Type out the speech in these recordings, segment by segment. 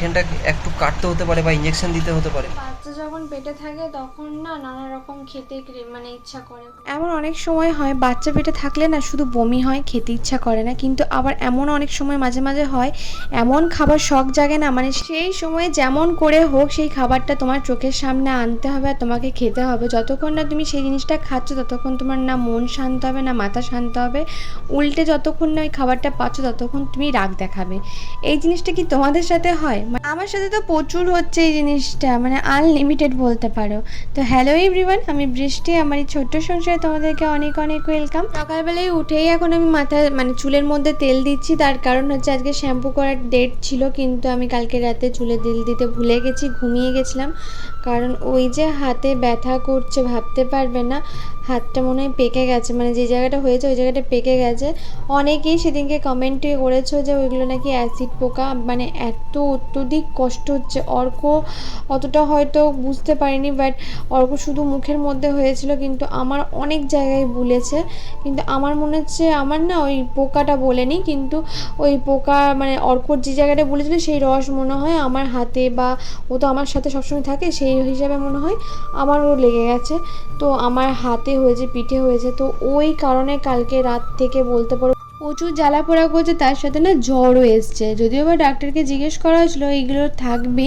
এখানটা একটু কাটতে হতে পারে বা ইঞ্জেকশন দিতে হতে পারে। বাচ্চা যখন পেটে থাকে তখন না নানা রকম খেতে মানে ইচ্ছা করে। এমন অনেক সময় হয়, বাচ্চা পেটে থাকলে না শুধু বমি হয়, খেতে ইচ্ছা করে না। কিন্তু আবার এমন অনেক সময় মাঝে মাঝে হয়, এমন খাবার শখ জাগে না মানে সেই সময় যেমন করে হোক সেই খাবারটা তোমার চোখের সামনে আনতে হবে আর তোমাকে খেতে হবে। যতক্ষণ না তুমি সেই জিনিসটা খাচ্ছ, ততক্ষণ তোমার না মন শান্ত হবে, না মাথা শান্ত হবে। উল্টে যতক্ষণ না ওই খাবারটা পাচ্ছ, ততক্ষণ তুমি রাগ দেখাবে। এই জিনিসটা কি তোমাদের সাথে হয়? আমার সাথে তো প্রচুর হচ্ছে এই জিনিসটা মানে আনলিমিটেড বলতে পারো। তো হ্যালো এভরিওয়ান আমি বৃষ্টি, আমার এই ছোট্ট সংসারে তোমাদেরকে অনেক অনেক ওয়েলকাম সকালবেলায় উঠেই এখন আমি মাথা মানে চুলের মধ্যে তেল দিচ্ছি, তার কারণ হচ্ছে আজকে শ্যাম্পু করার ডেট ছিল, কিন্তু আমি কালকে রাতে চুলে তেল দিতে ভুলে গেছি, ঘুমিয়ে গেছিলাম। কারণ ওই যে হাতে ব্যথা করছে, ভাবতে পারবে না। হাতটা মনে হয় পেকে গেছে মানে যে জায়গাটা হয়েছে ওই জায়গাটা পেকে গেছে। অনেকেই সেদিনকে কমেন্টে করেছ যে ওইগুলো নাকি অ্যাসিড পোকা মানে এত অত্যধিক কষ্ট হচ্ছে। অর্ক অতটা হয়তো বুঝতে পারিনি বাট অর্ক শুধু মুখের মধ্যে হয়েছিল, কিন্তু আমার অনেক জায়গায় বুলেছে। কিন্তু আমার মনে হচ্ছে, আমার না ওই পোকাটা বলেনি, কিন্তু ওই পোকা মানে অর্কর যে জায়গাটা বলেছিল, সেই রস মনে হয় আমার হাতে বা ও তো আমার সাথে সবসময় থাকে, সেই হিসাবে মনে হয় আমারও লেগে গেছে। তো আমার হাতে হয়েছে, পিঠে হয়েছে, তো ওই কারণে কালকে রাত থেকে বলতে পারো প্রচুর জ্বালা পোড়া করছে, তার সাথে না জ্বরও এসছে। যদিও বা ডাক্তারকে জিজ্ঞেস করা হয়েছিল, এইগুলো থাকবে।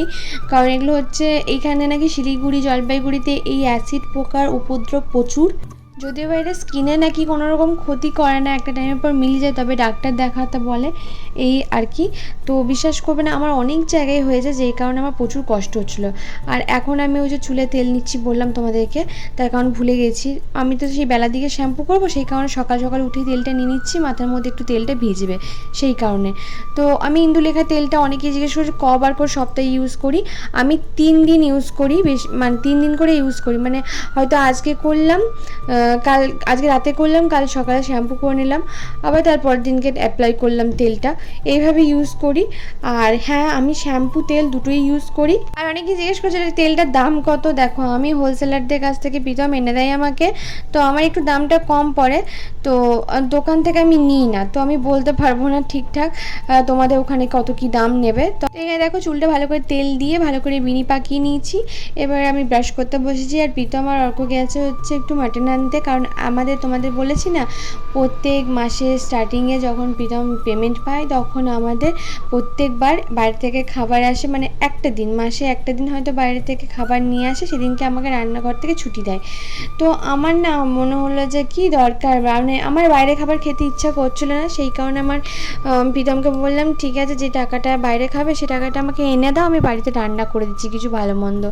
কারণ এগুলো হচ্ছে, এখানে নাকি শিলিগুড়ি, জলপাইগুড়িতে এই অ্যাসিড পোকার উপদ্রব প্রচুর। যদিও বা এটা স্কিনে নাকি কোনো রকম ক্ষতি করে না, একটা টাইমের পর মিলে যায়, তবে ডাক্তার দেখাতে বলে এই আর কি। তো বিশ্বাস করবে না, আমার অনেক জায়গায় হয়েছে যেই কারণে আমার প্রচুর কষ্ট হচ্ছিল। আর এখন আমি ওই যে চুলে তেল নিচ্ছি বললাম তোমাদেরকে, তার কারণ ভুলে গেছি। আমি তো সেই বেলার দিকে শ্যাম্পু করব, সেই কারণে সকাল সকাল উঠে তেলটা নিয়ে নিচ্ছি, মাথার মধ্যে একটু তেলটা ভিজবে, সেই কারণে। তো আমি ইন্দুলেখা তেলটা অনেকেই জিজ্ঞেস করছি কবার করে সপ্তাহে ইউজ করি। আমি তিন দিন ইউজ করি, বেশ মানে তিন দিন করে ইউজ করি। মানে হয়তো আজকে করলাম কাল, আজকে রাতে করলাম, কাল সকালে শ্যাম্পু করে নিলাম, আবার তারপর দিনকে অ্যাপ্লাই করলাম তেলটা। এইভাবে ইউজ করি। আর হ্যাঁ আমি শ্যাম্পু তেল দুটোই ইউজ করি। আর অনেকে জিজ্ঞেস করছে তেলটার দাম কত? দেখো, আমি হোলসেলারদের কাছ থেকে প্রীতম এনে দেয় আমাকে। তো আমার একটু দামটা কম পড়ে। তো দোকান থেকে আমি নিই না। তো আমি বলতে পারব না ঠিকঠাক তোমাদের ওখানে কত কি দাম নেবে। তো এখানে দেখো, চুলটা ভালো করে তেল দিয়ে ভালো করে বিনি পাকিয়ে নিয়েছি। এবার আমি ব্রাশ করতে বসেছি। আর প্রীতম আর অর্ক গেছে হচ্ছে একটু মাটন আনতে। কারণ আমাদের, তোমাদের বলেছি না, প্রত্যেক মাসে স্টার্টিংয়ে যখন প্রীতম পেমেন্ট পায়, তখন আমাদের প্রত্যেকবার বাইরে থেকে খাবার আসে মানে একটা দিন, মাসে একটা দিন হয়তো বাইরে থেকে খাবার নিয়ে আসে, সেদিনকে আমাকে রান্নাঘর থেকে ছুটি দেয়। তো আমার না মনে হলো যে কি দরকার মানে আমার বাইরে খাবার খেতে ইচ্ছা করছিল না, সেই কারণে আমার প্রীতমকে বললাম, ঠিক আছে, যে টাকাটা বাইরে খাবে, সে টাকাটা আমাকে এনে দাও, আমি বাড়িতে রান্না করে দিচ্ছি, কিছু ভালো মন্দ।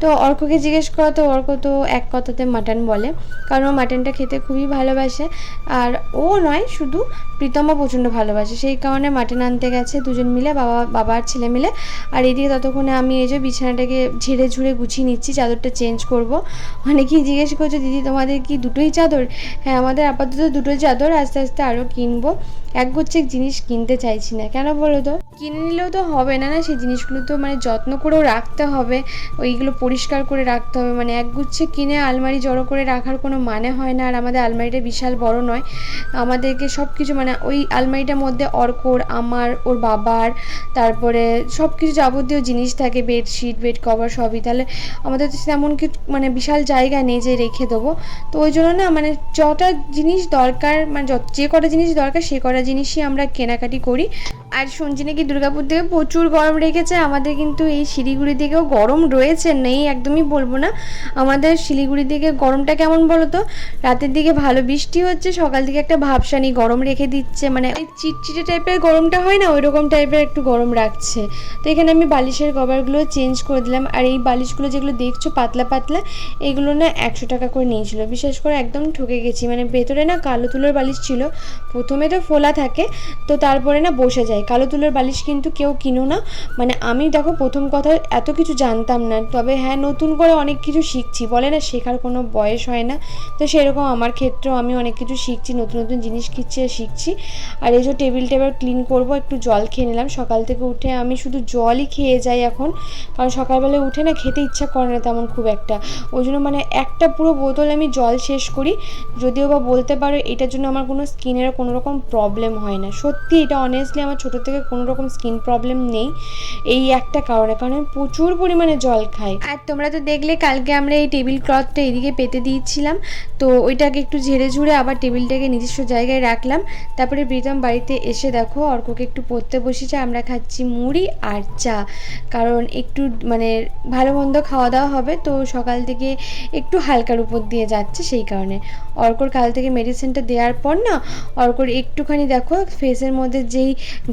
তো অর্ককে জিজ্ঞেস করা, তো অর্ক তো এক কথাতে মাটন বলে, কারণ ও মাটনটা খেতে খুবই ভালোবাসে। আর ও নয়, শুধু প্রীতমও প্রচণ্ড ভালোবাসে। সেই কারণে মাটন আনতে গেছে দুজন মিলে, বাবা বাবা আর ছেলে মিলে। আর এদিকে ততক্ষণে আমি এই যে বিছানাটাকে ঝেড়ে ঝুড়ে গুছিয়ে নিচ্ছি, চাদরটা চেঞ্জ করব। অনেকেই জিজ্ঞেস করছে, দিদি, তোমাদের কি দুটোই চাদর? হ্যাঁ আমাদের আপাতত দুটোই চাদর, আস্তে আস্তে আরও কিনবো। একগুচ্ছে জিনিস কিনতে চাইছি না। কেন বলো তো? কিনে নিলেও তো হবে না না? সেই জিনিসগুলো তো মানে যত্ন করেও রাখতে হবে। ওইগুলো পরিষ্কার করে রাখতে হবে। মানে একগুচ্ছে কিনে আলমারি জড়ো করে রাখার কোনো মানে হয় না আর আমাদের আলমারিটা বিশাল বড় নয়। আমাদেরকে সব কিছু মানে ওই আলমারিটার মধ্যে অর্কর, আমার, ওর বাবার, তারপরে সব কিছু যাবতীয় জিনিস থাকে, বেডশিট, বেড কভার সবই। তাহলে আমাদের তেমন কিছু মানে বিশাল জায়গা নেই যে রেখে দেবো। তো ওই জন্য না মানে যটা জিনিস দরকার মানে যে কটা জিনিস দরকার সে কটা জিনিসই আমরা কেনাকাটি করি। আর শুনছি নাকি দুর্গাপুর থেকে প্রচুর গরম রেখেছে? আমাদের কিন্তু এই শিলিগুড়ি দিকেও গরম রয়েছে, নেই একদমই বলব না। আমাদের শিলিগুড়ি দিকে গরমটা কেমন বলো তো? রাতের দিকে ভালো বৃষ্টি হচ্ছে, সকাল দিকে একটা ভাবসানি গরম রেখে দিচ্ছে মানে চিটচিটে টাইপের গরমটা হয় না ওই রকম টাইপের একটু গরম রাখছে। তো এখানে আমি বালিশের কভারগুলো চেঞ্জ করে দিলাম, আর এই বালিশগুলো যেগুলো দেখছ পাতলা পাতলা, এগুলো না একশো টাকা করে নিয়েছিল। বিশেষ করে একদম ঠকে গেছি মানে ভেতরে না কালো তুলোর বালিশ ছিল, প্রথমে তো ফোলা থাকে, তো তারপরে না বসে যায়। কালো তুলোর বালিশ কিন্তু কেউ কিনো না। মানে আমি দেখো প্রথম কথা, এত কিছু জানতাম না। তবে হ্যাঁ নতুন করে অনেক কিছু শিখছি। বলে না, শেখার কোনো বয়স হয় না। তো সেরকম আমার ক্ষেত্রেও আমি অনেক কিছু শিখছি, নতুন নতুন জিনিস আর শিখছি। আর এই যে টেবিল টেবিল ক্লিন করব, একটু জল খেয়ে নিলাম। সকাল থেকে উঠে আমি শুধু জলই খেয়ে যাই এখন। কারণ সকালবেলায় উঠে না খেতে ইচ্ছা করে না তেমন খুব একটা। ওই জন্য মানে একটা পুরো বোতল আমি জল শেষ করি। যদিও বা বলতে পারো, এটার জন্য আমার কোনো স্কিনের কোনো রকম প্রবলেম হয় না। সত্যি এটা অনেস্টলি আমার ছোটো থেকে কোনো রকম স্কিন প্রবলেম নেই। এই একটা কারণে, কারণ আমি প্রচুর পরিমাণে জল খাই। আর তোমরা তো দেখলে কালকে আমরা এই টেবিল ক্লথটা এদিকে পেতে দিয়েছিলাম। তো ওইটাকে একটু ঝেড়ে ঝুড়ে আবার টেবিলটাকে নিজস্ব জায়গায় রাখলাম। তারপরে প্রীতম বাড়িতে এসে দেখো, অর্ককে একটু পড়তে বসেছে। আমরা খাচ্ছি মুড়ি আর চা। কারণ একটু মানে ভালো মন্দ খাওয়া দাওয়া হবে, তো সকাল থেকে একটু হালকার উপর দিয়ে যাচ্ছে সেই কারণে। অর্কর কাল থেকে মেডিসিনটা দেওয়ার পর না, অর্কর একটুখানি দেখো ফেসের মধ্যে যেই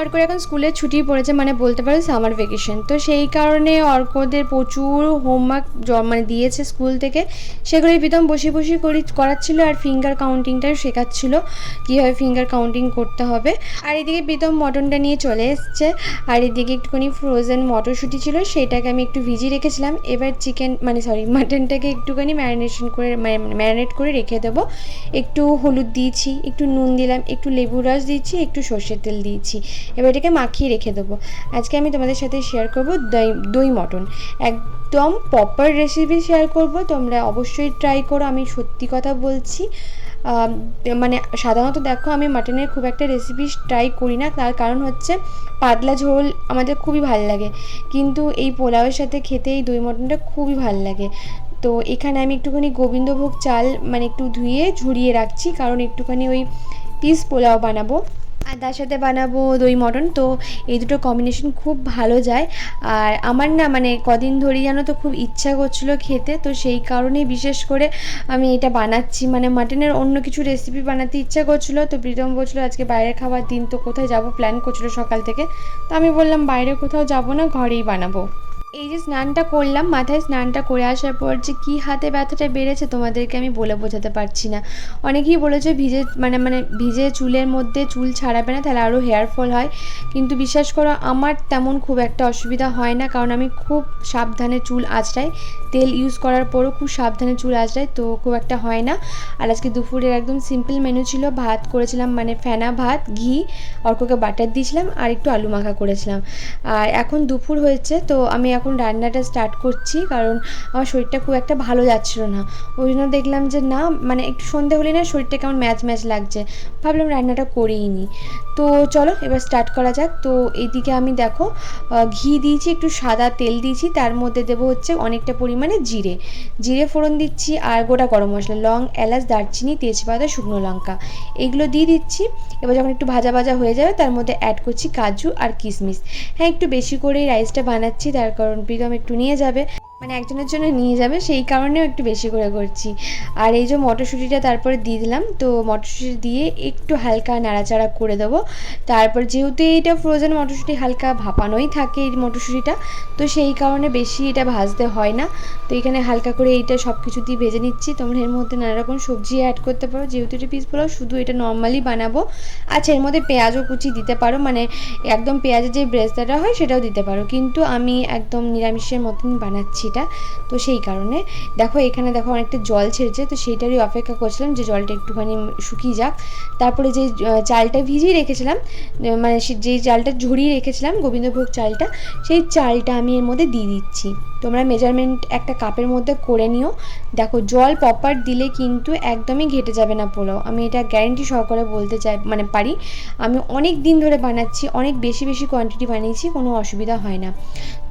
অর্কর এখন স্কুলে ছুটি পড়েছে মানে বলতে পারো সামার ভেকেশন তো সেই কারণে অর্কদের প্রচুর হোমওয়ার্ক মানে দিয়েছে স্কুল থেকে। সেগুলোই প্রীতম বসে বসে করি, করাচ্ছিল আর ফিঙ্গার কাউন্টিংটাও শেখাচ্ছিল, কীভাবে ফিঙ্গার কাউন্টিং করতে হবে। আর এদিকে প্রীতম মটনটা নিয়ে চলে এসছে, আর এদিকে একটুখানি ফ্রোজেন মটরশুঁটি ছিল, সেটাকে আমি একটু ভিজিয়ে রেখেছিলাম। এবার চিকেন মানে সরি মাটনটাকে একটুখানি ম্যারিনেশন করে ম্যারিনেট করে রেখে দেবো। একটু হলুদ দিয়েছি, একটু নুন দিলাম, একটু লেবু রস দিয়েছি, একটু সর্ষের তেল দিয়েছি। এবার এটাকে মাখিয়ে রেখে দেবো। আজকে আমি তোমাদের সাথে শেয়ার করব দই দই মটন। একদম প্রপার রেসিপি শেয়ার করব। তোমরা অবশ্যই ট্রাই করো, আমি সত্যি কথা বলছি। মানে সাধারণত দেখো, আমি মাটনের খুব একটা রেসিপি ট্রাই করি না। তার কারণ হচ্ছে পাতলা ঝোল আমাদের খুবই ভালো লাগে। কিন্তু এই পোলাওয়ের সাথে খেতে এই দই মটনটা খুবই ভালো লাগে। তো এখানে আমি একটুখানি গোবিন্দভোগ চাল মানে একটু ধুয়ে ঝুরিয়ে রাখছি। কারণ একটুখানি ওই পিস পোলাও বানাবো। আর তার সাথে বানাবো দই মটন। তো এই দুটো কম্বিনেশন খুব ভালো যায়। আর আমার না মানে কদিন ধরেই জানো তো খুব ইচ্ছা করছিল খেতে। তো সেই কারণেই বিশেষ করে আমি এটা বানাচ্ছি। মানে মাটনের অন্য কিছু রেসিপি বানাতে ইচ্ছা করছিল। তো প্রীতম বলছিল, আজকে বাইরে খাবার দিন, তো কোথায় যাব? প্ল্যান করছিল সকাল থেকে। তো আমি বললাম, বাইরে কোথাও যাব না, ঘরেই বানাবো। এই যে স্নানটা করলাম, মাথায় স্নানটা করে আসার পর যে কী হাতে ব্যথাটা বেড়েছে তোমাদেরকে আমি বলে বোঝাতে পারছি না। অনেকেই বলেছে ভিজে মানে মানে ভিজে চুলের মধ্যে চুল ছাড়াবে না, তাহলে আরও হেয়ার ফল হয়। কিন্তু বিশ্বাস করো, আমার তেমন খুব একটা অসুবিধা হয় না, কারণ আমি খুব সাবধানে চুল আঁচড়াই। তেল ইউজ করার পরও খুব সাবধানে চুল আঁচড়াই, তো খুব একটা হয় না। আর আজকে দুপুরের একদম সিম্পল মেনু ছিল, ভাত করেছিলাম মানে ফেনা ভাত, ঘি, অর্ককে বাটার দিয়েছিলাম, আর একটু আলু মাখা করেছিলাম। আর এখন দুপুর হয়েছে, তো আমি এখন রান্নাটা স্টার্ট করছি, কারণ আমার শরীরটা খুব একটা ভালো যাচ্ছিল না। ওই জন্য দেখলাম যে না মানে একটু সন্ধে হলে না শরীরটা কেমন ম্যাচ ম্যাচ লাগছে। ভাবলাম রান্নাটা করেই নিই তো চলো, এবার স্টার্ট করা যাক। তো এইদিকে আমি দেখো ঘি দিয়েছি, একটু সাদা তেল দিয়েছি, তার মধ্যে দেবো হচ্ছে অনেকটা পরিমাণে জিরে। জিরে ফোড়ন দিচ্ছি আর গোটা গরম মশলা, লং, এলাচ, দারচিনি, তেজপাতা, শুকনো লঙ্কা। এগুলো দিয়ে দিচ্ছি। এবার যখন একটু ভাজা ভাজা হয়ে যাবে, তার মধ্যে অ্যাড করছি কাজু আর কিশমিশ হ্যাঁ একটু বেশি করেই রাইসটা বানাচ্ছি, তার কারণ প্রীতম একটু নিয়ে যাবে। মানে একজনের জন্য নিয়ে যাবে, সেই কারণেও একটু বেশি করে করছি। আর এই যে মটরশুঁটিটা তারপরে দিয়ে দিলাম, তো মটরশুঁটি দিয়ে একটু হালকা নাড়াচাড়া করে দেবো। তারপর যেহেতু এইটা ফ্রোজেন মটরশুঁটি হালকা ভাপানোই থাকে এই মটরশুঁটিটা, তো সেই কারণে বেশি এটা ভাজতে হয় না। তো এখানে হালকা করে এইটা সব কিছু দিয়ে ভেজে নিচ্ছি। তোমরা এর মধ্যে নানা রকম সবজি অ্যাড করতে পারো। যেহেতু এটা পিস পোলাও, শুধু এটা নর্মালি বানাবো। আচ্ছা এর মধ্যে পেঁয়াজও কুচি দিতে পারো। মানে একদম পেঁয়াজের যে ব্রেস্তাটা হয়, সেটাও দিতে পারো। কিন্তু আমি একদম নিরামিষের মতন বানাচ্ছি। এটা তো সেই কারণে দেখো এখানে দেখো অনেকটা জল ছেড়েছে, তো সেইটারই অপেক্ষা করছিলাম যে জলটা একটুখানি শুকিয়ে যাক। তারপরে যে চালটা ভিজিয়ে রেখেছিলাম মানে যেই চালটা ঝরিয়ে রেখেছিলাম, গোবিন্দভোগ চালটা, সেই চালটা আমি এর মধ্যে দিয়ে দিচ্ছি। তোমরা মেজারমেন্ট একটা কাপের মধ্যে করে নিও। দেখো জল প্রপার দিলে কিন্তু একদমই ঘেটে যাবে না পোলাও। আমি এটা গ্যারেন্টি সহকারে বলতে চাই মানে পারি। আমি অনেক দিন ধরে বানাচ্ছি, অনেক বেশি বেশি কোয়ান্টিটি বানিয়েছি, কোনো অসুবিধা হয় না।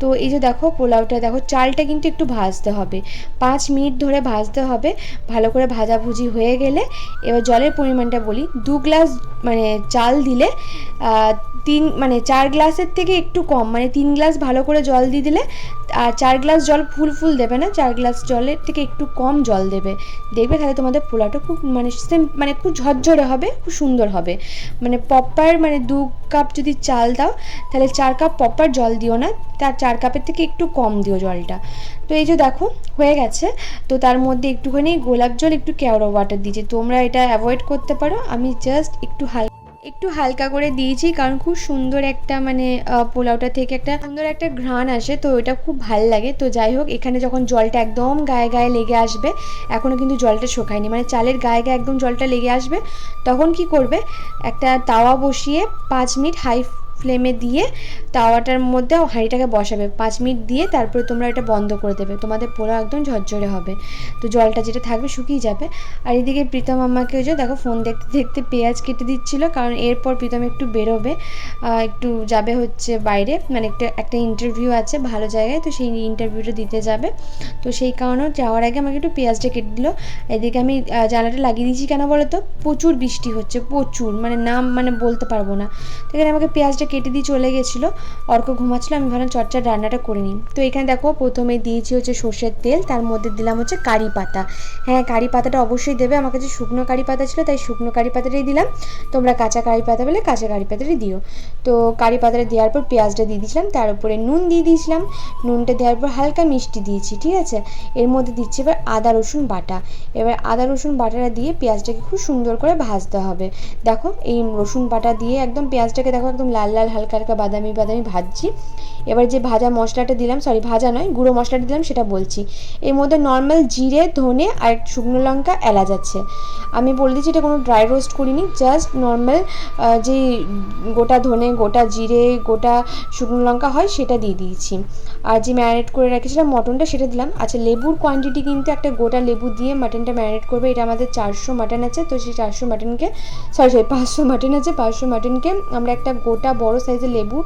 তো এই যে দেখো পোলাওটা, দেখো চালটা কিন্তু একটু ভাজতে হবে। পাঁচ মিনিট ধরে ভাজতে হবে। ভালো করে ভাজাভুজি হয়ে গেলে এবার জলের পরিমাণটা বলি। দু গ্লাস মানে চাল দিলে তিন মানে চার গ্লাসের থেকে একটু কম মানে তিন গ্লাস ভালো করে জল দিয়ে দিলে, আর চার গ্লাস জল ফুল ফুল দেবে না, চার গ্লাস জলের থেকে একটু কম জল দেবে। দেখবে তাহলে তোমাদের পোলাওটা খুব মানে সেম মানে খুব ঝরঝরে হবে, খুব সুন্দর হবে। মানে পপ্পার মানে দু কাপ যদি চাল দাও, তাহলে চার কাপ প্রপার জল দিও না, তার চার কাপের থেকে একটু কম দিও জলটা। তো এই যে দেখো, হয়ে গেছে। তো তার মধ্যে একটুখানি গোলাপ জল, একটু কেওড়া ওয়াটার দিয়েছি তোমরা এটা অ্যাভয়েড করতে পারো। আমি জাস্ট একটু হালকা একটু হালকা করে দিয়েছি, কারণ খুব সুন্দর একটা মানে পোলাওটা থেকে একটা সুন্দর একটা ঘ্রাণ আসে, তো ওটা খুব ভালো লাগে। তো যাই হোক, এখানে যখন জলটা একদম গায়ে গায়ে লেগে আসবে এখনও কিন্তু জলটা শোকায়নি মানে চালের গায়ে গায়ে একদম জলটা লেগে আসবে, তখন কি করবে? একটা তাওয়া বসিয়ে পাঁচ মিনিট হাই ফ্লেমে দিয়ে তাওয়াটার মধ্যে হাঁড়িটাকে বসাবে। পাঁচ মিনিট দিয়ে তারপরে তোমরা এটা বন্ধ করে দেবে। তোমাদের পোলাও একদম ঝরঝরে হবে। তো জলটা যেটা থাকবে শুকিয়ে যাবে। আর এদিকে প্রীতম আমাকে ওই যে দেখো ফোন দেখতে দেখতে পেঁয়াজ কেটে দিচ্ছিল, কারণ এরপর প্রীতম একটু বেরোবে একটু যাবে হচ্ছে বাইরে। মানে একটা একটা ইন্টারভিউ আছে ভালো জায়গায়, তো সেই ইন্টারভিউটা দিতে যাবে। তো সেই কারণেও যাওয়ার আগে আমাকে একটু পেঁয়াজটা কেটে দিল। এদিকে আমি জানালাটা লাগিয়ে দিয়েছি কেন বলো তো? প্রচুর বৃষ্টি হচ্ছে, প্রচুর। মানে নাম মানে বলতে পারব না। তো এখানে আমাকে পেঁয়াজটা কেটে দিয়ে চলে গেছিল, অর্ক ঘুমাচ্ছিলো, আমি ভাবলাম চটচট রান্নাটা করে নিই। তো এখানে দেখো, প্রথমে দিয়েছি হচ্ছে সর্ষের তেল, তার মধ্যে দিলাম হচ্ছে কারি পাতা। হ্যাঁ কারি পাতাটা অবশ্যই দেবে, আমার কাছে শুকনো কারি পাতা ছিল, তাই শুকনো কারি পাতাটাই দিলাম। তোমরা কাঁচা কারি পাতা বলে কাঁচা কারি পাতাটাই দিও। তো কারি পাতাটা দেওয়ার পর পেঁয়াজটা দিয়ে দিয়েছিলাম, তার উপরে নুন দিয়ে দিয়েছিলাম। নুনটা দেওয়ার পর হালকা মিষ্টি দিয়েছি, ঠিক আছে? এর মধ্যে দিচ্ছি এবার আদা, রসুন বাটা। এবার আদা, রসুন বাটাটা দিয়ে পেঁয়াজটাকে খুব সুন্দর করে ভাজতে হবে। দেখো, এই রসুন বাটা দিয়ে একদম পেঁয়াজটাকে দেখো একদম লাল লাল হালকা হালকা বাদামি বাদামি ভাজছি। এবার যে ভাজা মশলাটা দিলাম সরি ভাজা নয়, গুঁড়ো মশলাটা দিলাম, সেটা বলছি। এর মধ্যে নর্মাল জিরে, ধনে আর শুকনো লঙ্কা এলাচ আছে। আমি বলে দিচ্ছি এটা কোনো ড্রাই রোস্ট করিনি জাস্ট নর্মাল যে গোটা ধনে, গোটা জিরে, গোটা শুকনো লঙ্কা হয়, সেটা দিয়ে দিয়েছি। আর যে ম্যারিনেট করে রেখেছিলাম মটনটা, সেটা দিলাম। আচ্ছা লেবুর কোয়ান্টিটি কিন্তু একটা গোটা লেবু দিয়ে মাটনটা ম্যারিনেট করবে, এটা আমাদের চারশো মাটন আছে, তো সেই চারশো মাটনকে সরি সরি পাঁচশো মাটন আছে, পাঁচশো মাটনকে আমরা একটা গোটা বড় সাইজের লেবু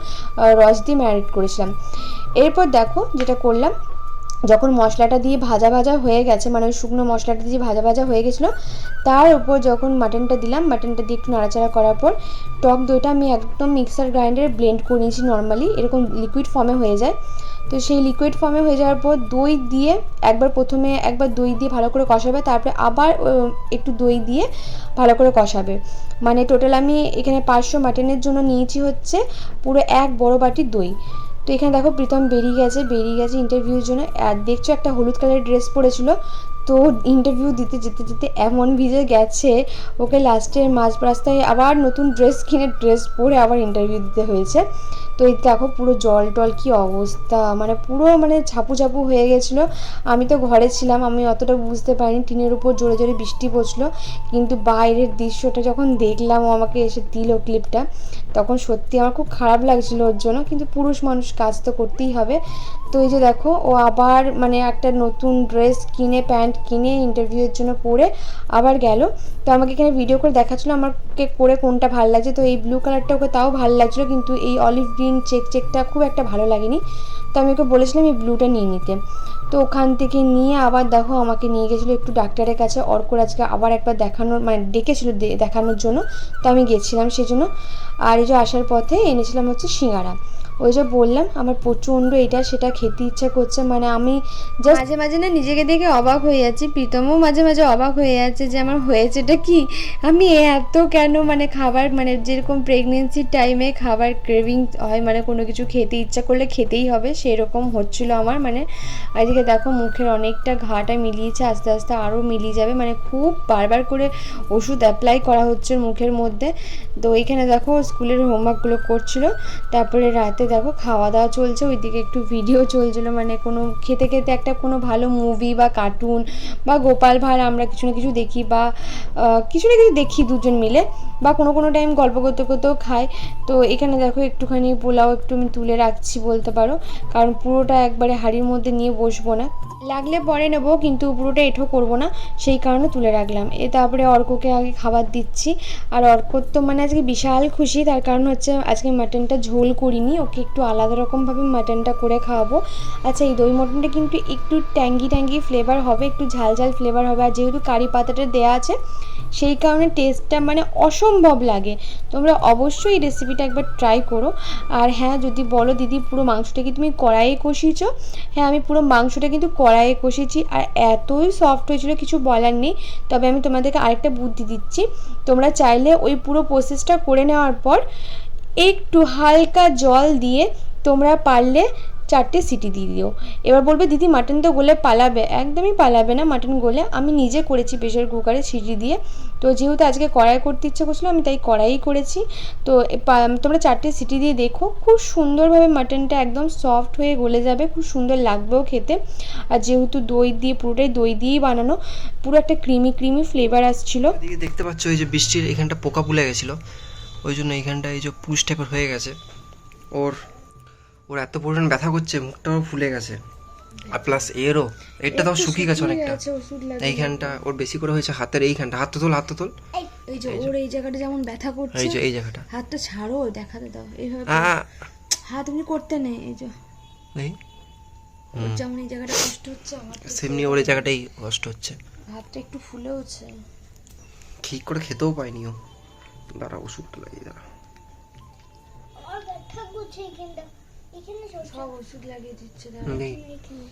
রস দিয়ে ম্যারিনেট করেছিলাম। এরপর দেখো যেটা করলাম, যখন মশলাটা দিয়ে ভাজা ভাজা হয়ে গেছে মানে ওই শুকনো মশলাটা দিয়ে ভাজা ভাজা হয়ে গেছিল, তার উপর যখন মাটনটা দিলাম মাটনটা দিয়ে একটু নাড়াচাড়া করার পর টক দইটা আমি একদম মিক্সার গ্রাইন্ডারে ব্লেন্ড করে নিয়েছি নর্মালি এরকম লিকুইড ফর্মে হয়ে যায়। তো সেই লিকুইড ফর্মে হয়ে যাওয়ার পর দই দিয়ে একবার প্রথমে একবার দই দিয়ে ভালো করে কষাবে, তারপরে আবার একটু দই দিয়ে ভালো করে কষাবে। মানে টোটাল আমি এখানে পাঁচশো মাটনের জন্য নিয়েছি হচ্ছে পুরো এক বড় বাটি দই। তো এখানে দেখো প্রীতম বেরিয়ে গেছে বেরিয়ে গেছে ইন্টারভিউর জন্য। আর দেখছ একটা হলুদ কালারের ড্রেস পরেছিল তো ইন্টারভিউ দিতে, যেতে যেতে এমন ভিজে গেছে, ওকে লাস্টের মাঝ রাস্তায় আবার নতুন ড্রেস কিনে ড্রেস পরে আবার ইন্টারভিউ দিতে হয়েছে। তো এই দেখো পুরো জল টল কী অবস্থা মানে পুরো মানে ছাপু ছাপু হয়ে গেছিল। আমি তো ঘরে ছিলাম, আমি অতটা বুঝতে পারিনি, টিনের উপর জোরে জোরে বৃষ্টি পড়ছিল। কিন্তু বাইরের দৃশ্যটা যখন দেখলাম, ও আমাকে এসে দিল ক্লিপটা তখন সত্যি আমার খুব খারাপ লাগছিল ওর জন্য। কিন্তু পুরুষ মানুষ কাজ তো করতেই হবে। তো এই যে দেখো, ও আবার মানে একটা নতুন ড্রেস কিনে, প্যান্ট কিনে ইন্টারভিউয়ের জন্য পরে আবার গেল। তো আমাকে এখানে ভিডিও করে দেখাচ্ছিলো আমাকে করে কোনটা ভালো লাগছে। তো এই ব্লু কালারটা ওকে তাও ভালো লাগছিল, কিন্তু এই অলিভ গ্রিন চেক চেকটা খুব একটা ভালো লাগেনি। তো আমি ওকে বলেছিলাম এই ব্লুটা নিয়ে নিতে। তো ওখান থেকে নিয়ে আবার দেখো আমাকে নিয়ে গেছিল একটু ডাক্তারের কাছে। অর্কর আজকে আবার একবার দেখানোর মানে ডেকেছিলো দেখানোর জন্য। তো আমি গেছিলাম সেজন্য। আর এই যে আসার পথে এনেছিলাম হচ্ছে সিঙ্গারা। ওই যে বললাম, আমার প্রচণ্ড এটা সেটা খেতে ইচ্ছা করছে মানে আমি মাঝে মাঝে না নিজেকে দেখে অবাক হয়ে যাচ্ছি, প্রীতমও মাঝে মাঝে অবাক হয়ে যাচ্ছে যে আমার হয়েছে এটা কি? আমি এত কেন মানে খাবার মানে যেরকম প্রেগনেন্সির টাইমে খাবার ক্রেভিং হয় মানে কোনো কিছু খেতে ইচ্ছা করলে খেতেই হবে, সেরকম হচ্ছিল আমার মানে এদিকে দেখো মুখের অনেকটা ঘাটা মিলিয়েছে, আস্তে আস্তে আরও মিলিয়ে যাবে মানে খুব বারবার করে ওষুধ অ্যাপ্লাই করা হচ্ছে মুখের মধ্যে। তো এইখানে দেখো স্কুলের হোমওয়ার্কগুলো করছিল, তারপরে রাতে দেখো খাওয়া দাওয়া চলছে, ওইদিকে একটু ভিডিও চলছিলো মানে কোনো খেতে খেতে একটা কোনো ভালো মুভি বা কার্টুন বা গোপাল ভাঁড় আমরা কিছু না কিছু দেখি বা কিছু না কিছু দেখি দুজন মিলে বা কোনো কোনো টাইম গল্প করতে করতেও খাই। তো এখানে দেখো, একটুখানি পোলাও একটু আমি তুলে রাখছি বলতে পারো, কারণ পুরোটা একবারে হাঁড়ির মধ্যে নিয়ে বসবো না। লাগলে পরে নেব, কিন্তু পুরোটা এঁঠো করব না, সেই কারণে তুলে রাখলাম। এ তারপরে অর্ককে আগে খাবার দিচ্ছি। আর অর্কর তো মানে আজকে বিশাল খুশি, তার কারণ হচ্ছে আজকে মাটনটা ঝোল করিনি, ওকে একটু আলাদা রকমভাবে মাটনটা করে খাওয়াবো। আচ্ছা এই দই মটনটা কিন্তু একটু ট্যাঙ্গি ট্যাঙ্গি ফ্লেভার হবে, একটু ঝাল ঝাল ফ্লেভার হবে, আর যেহেতু কারি পাতাটা দেওয়া আছে, সেই কারণে টেস্টটা মানে অসম্ভব লাগে। তোমরা অবশ্যই এই রেসিপিটা একবার ট্রাই করো। আর হ্যাঁ যদি বলো দিদি পুরো মাংসটা কি তুমি কড়াইয়ে কষিয়েছো? হ্যাঁ আমি পুরো মাংসটা কিন্তু কড়াইয়ে কষেছি আর এতই সফট হয়েছিল, কিছু বলার নেই। তবে আমি তোমাদেরকে আরেকটা বুদ্ধি দিচ্ছি। তোমরা চাইলে ওই পুরো প্রসেসটা করে নেওয়ার পর একটু হালকা জল দিয়ে তোমরা পারলে চারটে সিটি দিয়ে দিও। এবার বলবে, দিদি মাটন তো গলে পালাবে। একদমই পালাবে না মাটন গলে। আমি নিজে করেছি প্রেশার কুকারে সিটি দিয়ে। তো যেহেতু আজকে কড়াই করতে ইচ্ছে করছিল, আমি তাই কড়াই করেছি। তো তোমরা চারটে সিটি দিয়ে দেখো। খুব সুন্দরভাবে মাটনটা একদম সফট হয়ে গলে যাবে। খুব সুন্দর লাগবেও খেতে। আর যেহেতু দই দিয়ে, পুরোটাই দই দিয়েই বানানো, পুরো একটা ক্রিমি ক্রিমি ফ্লেভার আসছিল। দেখতে পাচ্ছ, এই যে বৃষ্টির এখানটা পোকা পুলে গেছিল। ওই জন্য এইখানটা এই যে পুষ হয়ে গেছে। ওর ওর এত পরিমাণ ব্যথা করছে মুখটাও ফুলে গেছে। আর প্লাস এরও এটা তাও শুকিয়ে গেছে অনেকটা। এইখানটা ওর বেশি করে হয়েছে হাতের এইখানটা। হাত তো তোল হাত তো তোল। এই যে ওর এই জায়গাটা যেমন ব্যথা করছে এই যে এই জায়গাটা। হাতটা ছাড়ো দেখাতে দাও। এইভাবে আ হাত এমনি করতে নেই এই যে। এই যেমন এই জায়গাটা কষ্ট হচ্ছে আমার সেমনি ওর এই জায়গাটাই কষ্ট হচ্ছে। হাতটা একটু ফুলেওছে। ঠিক করে খেতেও পায়নি ও। দাঁড়া ওষুধটা লাগিয়ে দাঁড়া। আর ব্যথা করছে এখানে শোষা সব ওষুধ লাগিয়ে দিচ্ছে দাঁড়া। নেই। এখানে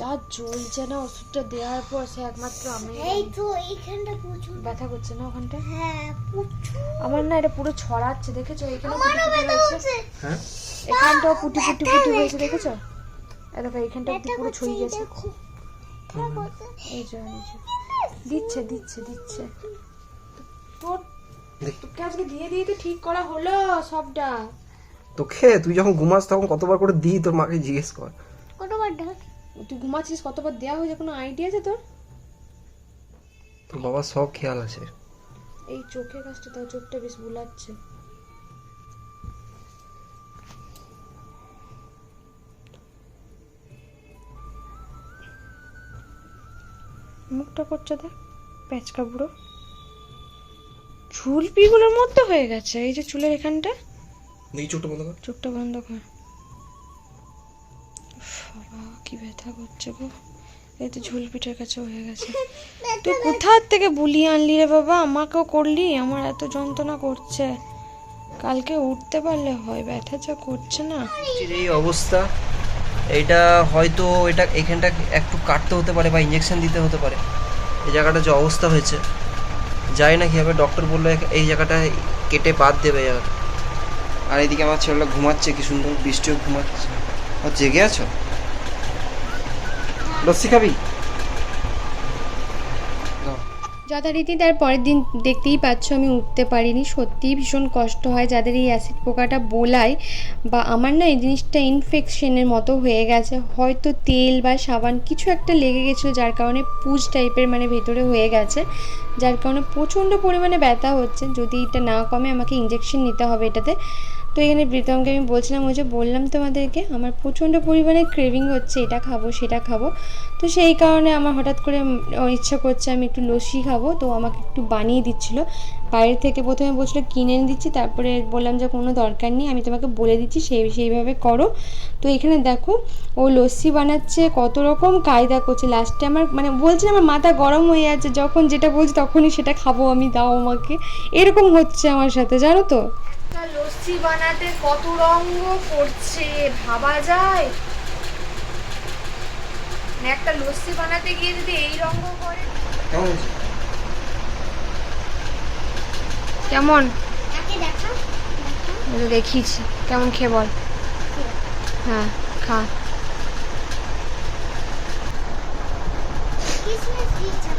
যা জ্বলছে না ওষুধটা দেওয়ার পর সে একমাত্র আমি। এই তো এইখানটা প্রচুর। ব্যথা করছে না ওখানটা? হ্যাঁ প্রচুর। আমার না এটা পুরো ছড়াচ্ছে দেখেছ? এখানে আমারও পুটি ব্যথা পুটি হয়েছে হ্যাঁ? এখানটাও পুটি পুটি পুটি হয়েছে দেখেছ? দেখো এইখানটা পুরো এই গেছে। এই যে। দিচ্ছে দিচ্ছে দিচ্ছে। তোর তোকে আজকে দিয়ে দিয়ে তো ঠিক করা হলো সবটা। তোকে তুই যখন ঘুমাস তখন কতবার করে দিই তোর মাকে জিজ্ঞেস কর। কতবার ডাক তুই ঘুমাচ্ছিস কতবার দেওয়া হয়েছে কোনো আইডিয়া আছে তোর? তোর বাবা সব খেয়াল আছে। এই চোখের কাজটা তাও চোখটা বেশ বুলাচ্ছে। মুখটা করছে দেখ প্যাচকা বুড়ো চুল পিগুলোর মধ্যে হয়ে গেছে এই যে চুলের এখানটা। দেখি চোখটা বন্ধ কর চোখটা বন্ধ কর বাবা কি ব্যথা করছে গো। এই তো ঝুল পিঠের কাছে হয়ে গেছে। তুই কোথার থেকে বুলিয়ে আনলি রে বাবা? আমাকেও করলি? আমার এত যন্ত্রণা করছে। কালকে উঠতে পারলে হয় ব্যথা যা করছে না। এই অবস্থা। এইটা হয়তো এটা এখানটা একটু কাটতে হতে পারে বা ইঞ্জেকশন দিতে হতে পারে। এই জায়গাটা যে অবস্থা হয়েছে। যাই না কীভাবে ডক্টর বলল এই জায়গাটা কেটে বাদ দেবে এই জায়গাটা আর এদিকে আমার ছেলেটা ঘুমাচ্ছে, কি সুন্দর বৃষ্টিও ঘুমাচ্ছে। ও জেগে আছো? লস্যি খাবি? যথারীতি তার পরের দিন দেখতেই পাচ্ছ, আমি উঠতে পারিনি। সত্যিই ভীষণ কষ্ট হয় যাদের এই অ্যাসিড পোকাটা বোলায়। বা আমার না এই জিনিসটা ইনফেকশনের মতো হয়ে গেছে। হয়তো তেল বা সাবান কিছু একটা লেগে গেছিল, যার কারণে পুজ টাইপের মানে ভেতরে হয়ে গেছে। যার কারণে প্রচণ্ড পরিমাণে ব্যথা হচ্ছে। যদি এটা না কমে, আমাকে ইঞ্জেকশন নিতে হবে এটাতে। তো এখানে প্রীতমকে আমি বলছিলাম, ওই যে বললাম তোমাদেরকে, আমার প্রচণ্ড পরিমাণে ক্রেভিং হচ্ছে, এটা খাব, সেটা খাব। তো সেই কারণে আমার হঠাৎ করে ইচ্ছা করছে আমি একটু লস্যি খাব, তো আমাকে একটু বানিয়ে দিচ্ছিল। বাইরে থেকে প্রথমে বলছিল কিনে এনে দিচ্ছি, তারপরে বললাম যে কোনো দরকার নেই, আমি তোমাকে বলে দিচ্ছি, সেই, সেইভাবে করো। তো এখানে দেখো, ও লস্যি বানাচ্ছে, কত রকম কায়দা করছে। লাস্টে আমার মানে বলছে আমার মাথা গরম হয়ে যাচ্ছে, যখন যেটা বলছি তখনই সেটা খাব আমি, দাও আমাকে। এরকম হচ্ছে আমার সাথে, জানো তো? লস্যি বানাতে কত রঙ্গ করছে ভাবা যায়? মানে একটা লস্যি বানাতে গিয়ে যদি এই রঙ্গ করে কেমন? দেখিয়েছি কেমন খেয়ে বল। হ্যাঁ খা। দিচ্ছে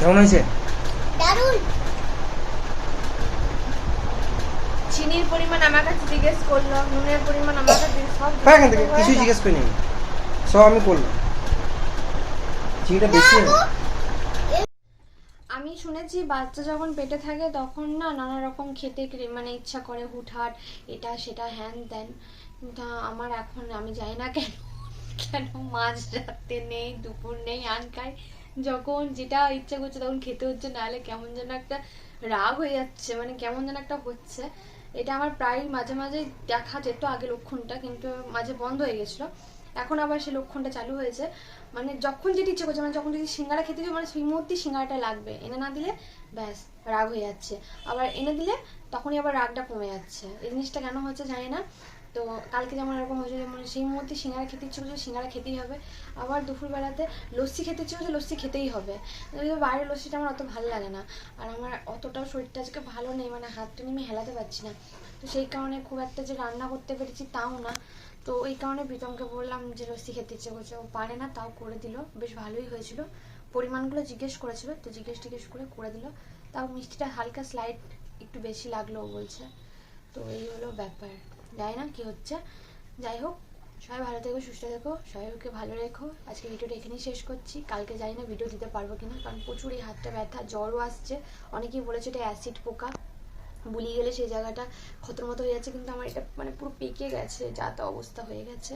কেমন হয়েছে? দারুণ। চিনির পরিমাণ আমার কাছে জিজ্ঞেস করল নুনের পরিমাণ আমার কাছে সব হ্যাঁ এখান থেকে কিছুই জিজ্ঞেস করিনি। আমি। সব আমি করলাম। চিনিটা বেশি আমি শুনেছি বাচ্চা যখন পেটে থাকে তখন না নানা রকম খেতে মানে ইচ্ছা করে হুটহাট এটা সেটা হ্যান ত্যান। কিন্তু আমার এখন আমি জানি না কেন কেন মাঝ রাতে নেই দুপুর নেই আনকাই যখন যেটা ইচ্ছা করছে তখন খেতে হচ্ছে, নাহলে কেমন যেন একটা রাগ হয়ে যাচ্ছে মানে কেমন যেন একটা হচ্ছে। এটা আমার প্রায় মাঝে মাঝে দেখা যেত আগে লক্ষণটা, কিন্তু মাঝে বন্ধ হয়ে গেছিল। এখন আবার সেই লক্ষণটা চালু হয়েছে। মানে যখন যেটি ইচ্ছে করছে মানে যখন যদি সিঙ্গারা খেতে মানে সেই মুহূর্তে সিঙ্গারাটা লাগবে। এনে না দিলে ব্যাস, রাগ হয়ে যাচ্ছে। আবার এনে দিলে তখনই আবার রাগটা কমে যাচ্ছে। এই জিনিসটা কেন হচ্ছে জানি না। তো কালকে যেমন এরকম হয়েছে যেমন সেই মুহূর্তে সিঙ্গারা খেতে ইচ্ছে করছে, সিঙ্গারা খেতেই হবে। আবার দুপুরবেলাতে লস্যি খেতে ইচ্ছে করছে, লস্যি খেতেই হবে। বাইরের লস্যিটা আমার অত ভালো লাগে না। আর আমার অতটাও শরীরটা আজকে ভালো নেই মানে হাতটা নিয়ে আমি হেলাতে পারছি না। তো সেই কারণে খুব একটা যে রান্না করতে পেরেছি তাও না। তো এই কারণে প্রীতমকে বললাম যে লস্যি খেতে ইচ্ছে করছে। ও পারে না, তাও করে দিল। বেশ ভালোই হয়েছিল। পরিমাণগুলো জিজ্ঞেস করেছিল, তো জিজ্ঞেস টিজ্ঞেস করে করে দিল। তাও মিষ্টিটা হালকা স্লাইড একটু বেশি লাগল বলছে। তো এই হলো ব্যাপার। জানি না কি হচ্ছে। যাই হোক, সবাই ভালো থেকো, সুস্থ থেকো সবাইকে ভালো রেখো। আজকে ভিডিওটা এখানেই শেষ করছি। কালকে জানি না ভিডিও দিতে পারব কিনা, কারণ প্রচুর এই হাতটা ব্যথা, জ্বরও আসছে। অনেকেই বলেছে এটা অ্যাসিড পোকা। বুলিয়ে গেলে সেই জায়গাটা ক্ষতর মতো হয়ে যাচ্ছে, কিন্তু আমার এটা মানে পুরো পেকে গেছে, যা তা অবস্থা হয়ে গেছে।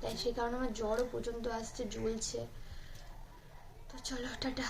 তাই সেই কারণে আমার জ্বরও পর্যন্ত আসছে, জ্বলছে। তো চলো, টাটা।